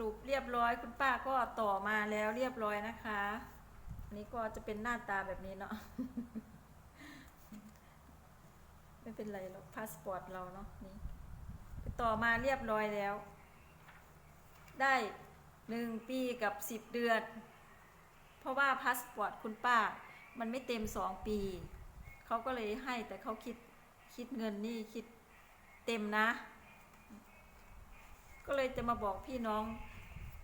รุปเรียบร้อยคุณป้าก็ต่อมาแล้วเรียบร้อยนะคะอันนี้ก็จะเป็นหน้าตาแบบนี้เนาะไม่เป็นไรหรอกพาสปอร์ตเราเนาะนี่ต่อมาเรียบร้อยแล้ว ได้หนึ่งปีกับสิบเดือน เพราะว่าพาสปอร์ตคุณป้า มันไม่เต็มสองปี เขาก็เลยให้แต่เขาคิดคิดเงินนี่คิดเต็มนะ ก็เลยจะมาบอกพี่น้อง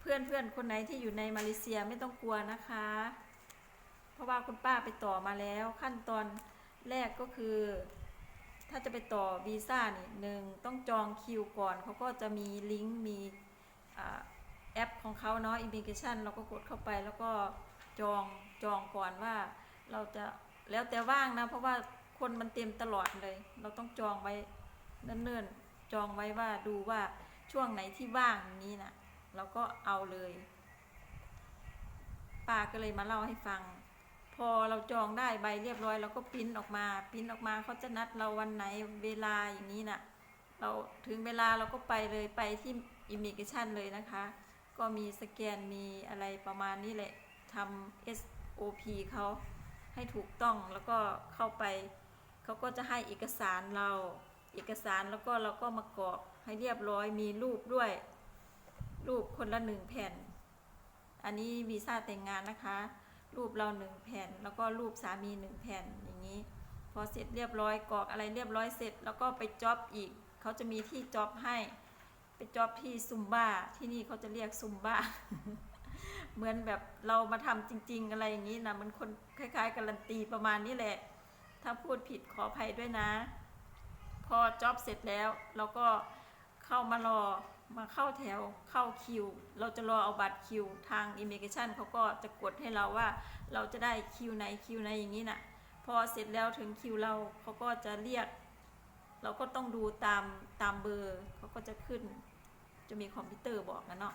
เพื่อนเพื่อนๆคนไหนที่อยู่ในมาเลเซียไม่ต้องกลัวนะคะ เพราะว่าคุณป้าไปต่อมาแล้วขั้นตอนแรกก็คือ ถ้าจะไปต่อวีซ่านี่หนึ่งต้องจองคิวก่อนเขาก็จะมีลิงก์มีอแอปของเขาเนาะอิมิเกชันเราก็กดเข้าไปแล้วก็จองจองก่อนว่าเราจะแล้วแต่ว่างนะ เพราะว่าคนมันเต็มตลอดเลย เราต้องจองไว้เนิ่นๆจองไว้ว่าดูว่า ช่วงไหนที่ว่างอย่างนี้นะเราก็เอาเลยป้าก็เลยมาเล่าให้ฟัง พอเราจองได้ใบเรียบร้อยเราก็ปริ้นออกมาปริ้นออกมาเขาจะนัดเราวันไหนเวลาอย่างนี้น่ะ เราถึงเวลาเราก็ไปเลยไปที่อิมิเกชันเลยนะคะ ก็มีสแกนมีอะไรประมาณนี้แหละทำ SOP เขาให้ถูกต้องแล้วก็เข้าไป เขาก็จะให้เอกสารเรา เอกสารแล้วก็เราก็มากรอก ให้เรียบร้อยมีรูปด้วย รูปคนละหนึ่งแผ่น อันนี้วีซ่าแต่งงานนะคะ รูปเราหนึ่งแผ่น แล้วก็รูปสามีหนึ่งแผ่นอย่างนี้ พอเสร็จเรียบร้อยกรอกอะไรเรียบร้อยเสร็จ แล้วก็ไปจ็อบอีก เขาจะมีที่จ็อบให้ไปจ็อบที่ซุมบ้าที่นี่เขาจะเรียกซุมบ้าเหมือนแบบเรามาทำจริง ๆ อะไรอย่างนี้นะมันคนคล้าย ๆ การันตีประมาณนี้แหละ ถ้าพูดผิดขออภัยด้วยนะ พอจ็อบเสร็จแล้วเราก็ เข้ามารอมาเข้าแถวเข้าคิว เราจะรอเอาบัตรคิว ทางอิมเกชันเขาก็จะกดให้เราว่าเราจะได้คิวไหนคิวไหนอย่างนี้น่ะพอเสร็จแล้วถึงคิวเราเขาก็จะเรียก เราก็ต้องดูตามตามเบอร์เขาก็จะขึ้น จะมีคอมพิวเตอร์บอกนะเนาะ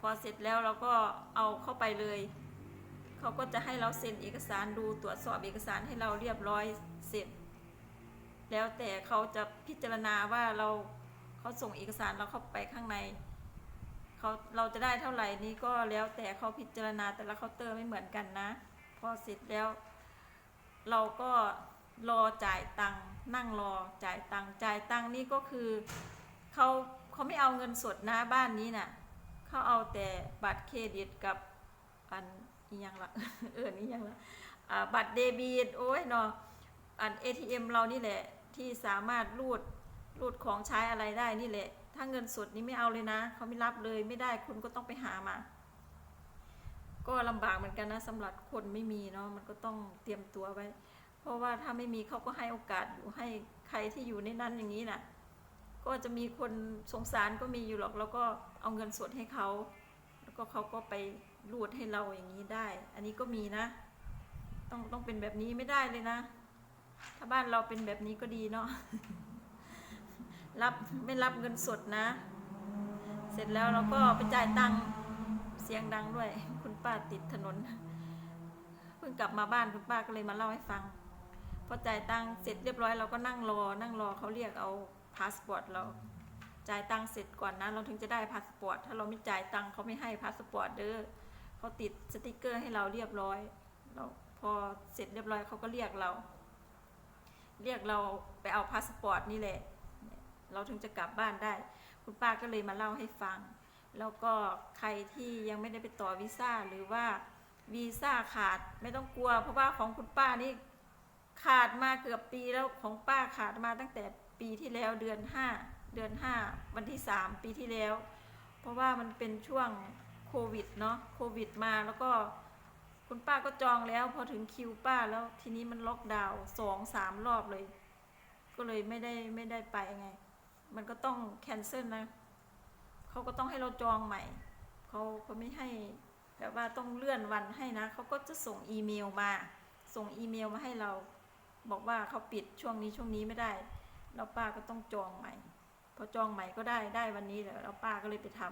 พอเสร็จแล้วเราก็เอาเข้าไปเลยเขาก็จะให้เราเซ็นเอกสารดูตรวจสอบเอกสารให้เราเรียบร้อยเสร็จ แล้วแต่เขาจะพิจารณาว่าเรา เขาส่งเอกสารเราเข้าไปข้างในเขาเราจะได้เท่าไหร่นี้ก็แล้วแต่เขาพิจารณาแต่ละเคาน์เตอร์ไม่เหมือนกันนะ พอเสร็จแล้ว เราก็รอจ่ายตังค์นั่งรอจ่ายตังค์จ่ายตังค์นี่ก็คือเขาเขาไม่เอาเงินสดนะบ้านนี้น่ะเขาเอาแต่บัตรเครดิตกับอันอียังละเออนี่ยังละบัตรเดบิตโอ้ยเนาะอัน ATM เรานี่แหละที่สามารถรูด รูดของใช้อะไรได้นี่แหละ ถ้าเงินสดนี่ไม่เอาเลยนะ เขาไม่รับเลยไม่ได้คุณก็ต้องไปหามา ก็ลำบากเหมือนกันนะสำหรับคนไม่มีเนาะมันก็ต้องเตรียมตัวไว้ เพราะว่าถ้าไม่มีเขาก็ให้โอกาสอยู่ให้ใครที่อยู่ในนั้นอย่างนี้น่ะ ก็จะมีคนสงสารก็มีอยู่หรอกแล้วก็เอาเงินสดให้เขาแล้วก็เขาก็ไปรูดให้เราอย่างนี้ได้ อันนี้ก็มีนะ ต้องต้องเป็นแบบนี้ไม่ได้เลยนะ ถ้าบ้านเราเป็นแบบนี้ก็ดีเนาะ รับไม่รับเงินสดนะ เสร็จแล้วเราก็ไปจ่ายตังค์เสียงดังด้วย คุณป้าติดถนน เพิ่งกลับมาบ้านคุณป้าก็เลยมาเล่าให้ฟัง พอจ่ายตังค์เสร็จเรียบร้อยเราก็นั่งรอ นั่งรอเขาเรียกเอาพาสปอร์ตเราจ่ายตังค์เสร็จก่อนนะ เราถึงจะได้พาสปอร์ต ถ้าเราไม่จ่ายตังค์เขาไม่ให้พาสปอร์ตเด้อเขาติดสติกเกอร์ให้เราเรียบร้อย เราพอเสร็จเรียบร้อยเขาก็เรียกเรา เรียกเราไปเอาพาสปอร์ตนี่แหละ เราถึงจะกลับบ้านได้ คุณป้าก็เลยมาเล่าให้ฟัง แล้วก็ใครที่ยังไม่ได้ไปต่อวีซ่าหรือว่าวีซ่าขาดไม่ต้องกลัว เพราะว่าของคุณป้านี่ขาดมาเกือบปีแล้วของป้าขาดมาตั้งแต่ปีที่แล้วเดือนห้าเดือนห้าวันที่สามปีที่แล้ว เพราะว่ามันเป็นช่วงโควิดเนาะโควิดมาแล้วก็คุณป้าก็จองแล้วพอถึงคิวป้าแล้วทีนี้มันล็อกดาวน์สองสามรอบเลย ก็เลยไม่ได้ไม่ได้ไปไง มันก็ต้องแคนเซิลนะเขาก็ต้องให้เราจองใหม่เขาเขาไม่ให้แบบว่าต้องเลื่อนวันให้นะเขาก็จะส่งอีเมลมา ส่งอีเมลมาให้เรา บอกว่าเขาปิดช่วงนี้ช่วงนี้ไม่ได้แล้วป้าก็ต้องจองใหม่ พอจองใหม่ก็ได้ได้วันนี้แหละแล้วป้าก็เลยไปท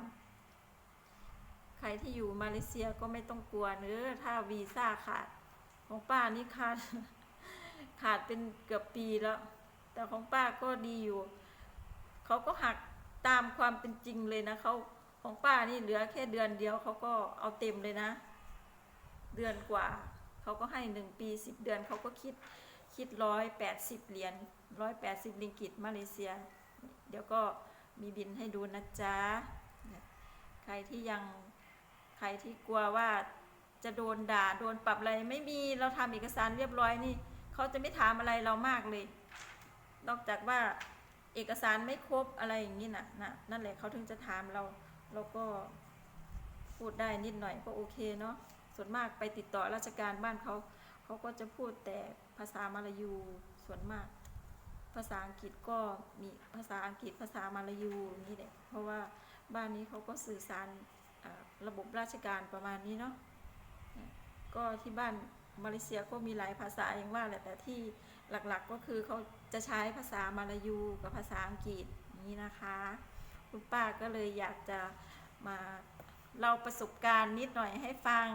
ำใครที่อยู่มาเลเซียก็ไม่ต้องกลัวเนื้อถ้าวีซ่าขาดของป้านี่ขาดขาดเป็นเกือบปีแล้ว แต่ของป้าก็ดีอยู่ เขาก็หักตามความเป็นจริงเลยนะเขาของป้านี่เหลือแค่เดือนเดียวเขาก็เอาเต็มเลยนะ เดือนกว่าเขาก็ให้หนึ่งปีสิบเดือนเขาก็คิดคิดร้อยแปดสิบเหรียญร้อยแปดสิบลิงกิตมาเลเซีย เดี๋ยวก็มีบินให้ดูนะจ๊ะ ใครที่ยังใครที่กลัวว่าจะโดนด่าโดนปรับอะไรไม่มีเราทำเอกสารเรียบร้อยนี่เขาจะไม่ถามอะไรเรามากเลย นอกจากว่า เอกสารไม่ครบอะไรอย่างนี้นะนะนั่นแหละเขาถึงจะถามเราเราก็พูดได้นิดหน่อยก็โอเคเนาะส่วนมากไปติดต่อราชการบ้านเขาเขาก็จะพูดแต่ภาษามาลายูส่วนมาก ภาษาอังกฤษก็มีภาษาอังกฤษภาษามาลายูอย่างนี้แหละเพราะว่าบ้านนี้เขาก็สื่อสารระบบราชการประมาณนี้เนาะก็ที่บ้านมาเลเซียก็มีหลายภาษาอย่างว่าแหละแต่ที่หลักๆก็คือเขา จะใช้ภาษามาลายูกับภาษาอังกฤษนี้นะคะ คุณป้าก็เลยอยากจะมาเล่าประสบการณ์นิดหน่อยให้ฟัง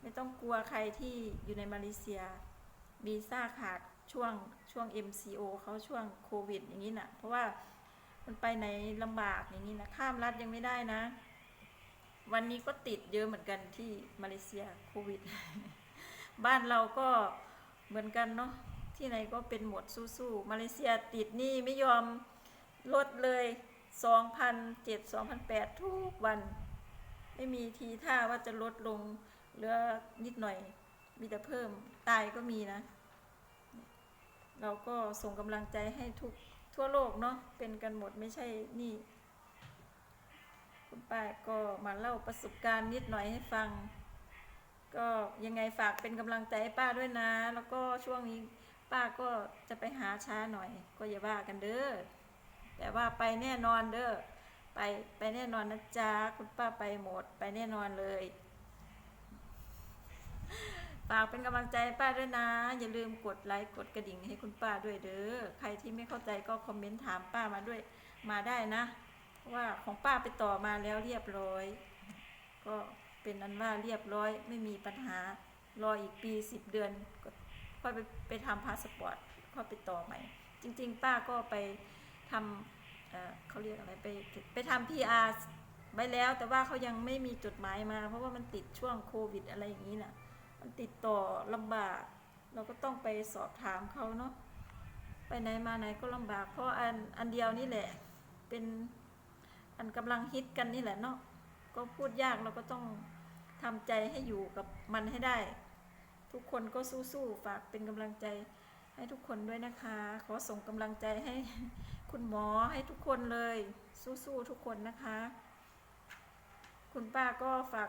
ไม่ต้องกลัวใครที่อยู่ในมาเลเซียวีซ่าขาดช่วงช่วง MCO เขาช่วงโควิดอย่างนี้นะ่ะ เพราะว่ามันไปไหนลำบากอย่างนี้นะข้ามรัฐยังไม่ได้นะ วันนี้ก็ติดเยอะเหมือนกันที่มาเลเซียโควิด บ้านเราก็เหมือนกันเนาะ ที่ไหนก็เป็นหมดสู้ๆมาเลเซียติดหนี่ไม่ยอมลดเลย 2,007 2,008 ทุกวัน ไม่มีทีท่าว่าจะลดลงเหลือนิดหน่อย มีแต่เพิ่มตายก็มีนะ เราก็ส่งกำลังใจให้ทุกทั่วโลกเนาะเป็นกันหมดไม่ใช่นี่คุณป้าก็มาเล่าประสบการณ์นิดหน่อยให้ฟัง ก็ยังไงฝากเป็นกำลังใจให้ป้าด้วยนะ แล้วก็ช่วงนี้ ป้าก็จะไปหาช้าหน่อย ก็อย่าว่ากันเด้อแต่ว่าไปแน่นอนเด้อไปไปแน่นอนนะจ๊ะคุณป้าไปหมด ไปแน่นอนเลยฝากเป็นกำลังใจป้าด้วยนะ อย่าลืมกดไลค์กดกระดิ่งให้คุณป้าด้วยเด้อใครที่ไม่เข้าใจก็คอมเมนต์ถามป้ามาด้วยมาได้นะเพราะว่าของป้าไปต่อมาแล้วเรียบร้อย ก็เป็นนั้นว่าเรียบร้อยไม่มีปัญหารออีกปีสิบเดือนก็ ค่อไปไปทำพาสปอร์ตค่อไปต่อใหม่ จริง ๆ ป้าก็ไปทำเเขาเรียกอะไรไปไปทำพีอาร์ไปแล้ว แต่ว่าเขายังไม่มีจดหมายมา เพราะว่ามันติดช่วงโควิดอะไรอย่างนี้น่ะ มันติดต่อลำบาก เราก็ต้องไปสอบถามเขาเนาะไปไหนมาไหนก็ลำบาก เพราะอันอันเดียวนี่แหละเป็นอันกำลังฮิตกันนี่แหละเนาะก็พูดยากเราก็ต้องทำใจให้อยู่กับมันให้ได้ ทุกคนก็สู้ๆฝากเป็นกำลังใจให้ทุกคนด้วยนะคะ ขอส่งกำลังใจให้คุณหมอให้ทุกคนเลย สู้ๆทุกคนนะคะ คุณป้าก็ฝาก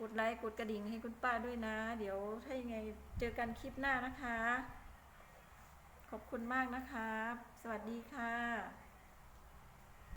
กดไลค์กดกระดิ่งให้คุณป้าด้วยนะ เดี๋ยวถ้ายังไงเจอกันคลิปหน้านะคะ ขอบคุณมากนะคะ สวัสดีค่ะ